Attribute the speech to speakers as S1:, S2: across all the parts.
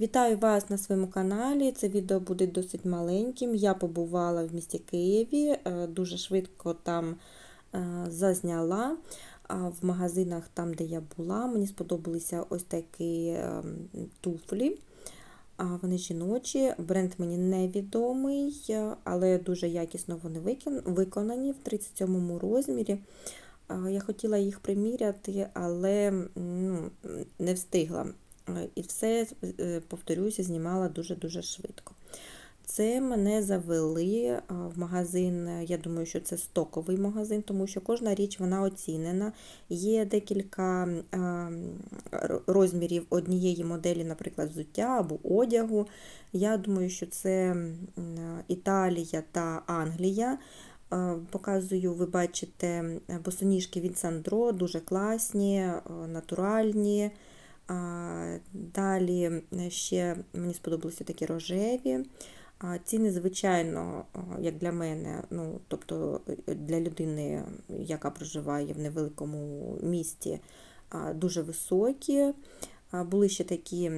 S1: Вітаю вас на своєму каналі. Це відео буде досить маленьким. Я побувала в місті Києві, е, дуже швидко там е, зазняла. В магазинах, там, де я була, мені сподобалися ось такі е, туфлі. Вони жіночі, бренд мені невідомий, е, але дуже якісно вони виконані в 37 розмірі. Я хотіла їх приміряти, але ну, не встигла. Е, І все, е, повторюся, знімала дуже-дуже швидко. Це мене завели в магазин. е, Я думаю, що це стоковий магазин, тому що кожна річ вона оцінена. Є декілька розмірів однієї моделі, наприклад, взуття або одягу. Я думаю, що це Італія та Англія. Е, Показую, ви бачите босоніжки від Сандро, дуже класні, е, натуральні. Далі ще мені сподобалися такі рожеві. А, Ціни, звичайно, як для мене, ну, тобто е, для людини, яка проживає в невеликому місті, дуже високі. Були ще такі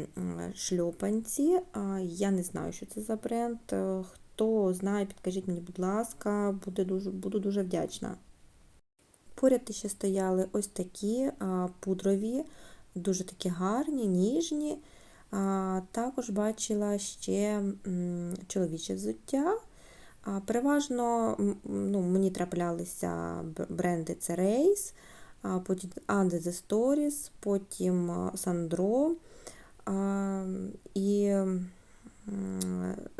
S1: шльопанці. Я не знаю, що це за бренд. Е, Хто знає, підкажіть мені, будь ласка, буде дуже, буду дуже вдячна. Поряд ще стояли ось такі пудрові, дуже такі гарні, ніжні. А, Також бачила ще чоловіче взуття. А, Переважно ну, мені траплялися бренди це Race, а потім Under the Stories, потім Sandro. А, І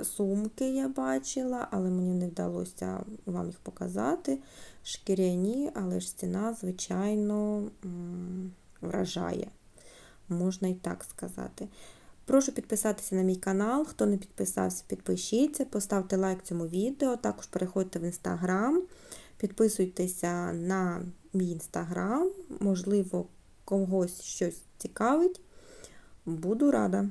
S1: сумки я бачила, але мені не вдалося вам їх показати. Шкіряні, але ж ціна, звичайно, вражає. Можна і так сказати. Прошу підписатися на мій канал. Хто не підписався, підпишіться, поставте лайк цьому відео. Також переходьте в інстаграм, підписуйтеся на мій інстаграм. Можливо, когось щось цікавить. Буду рада.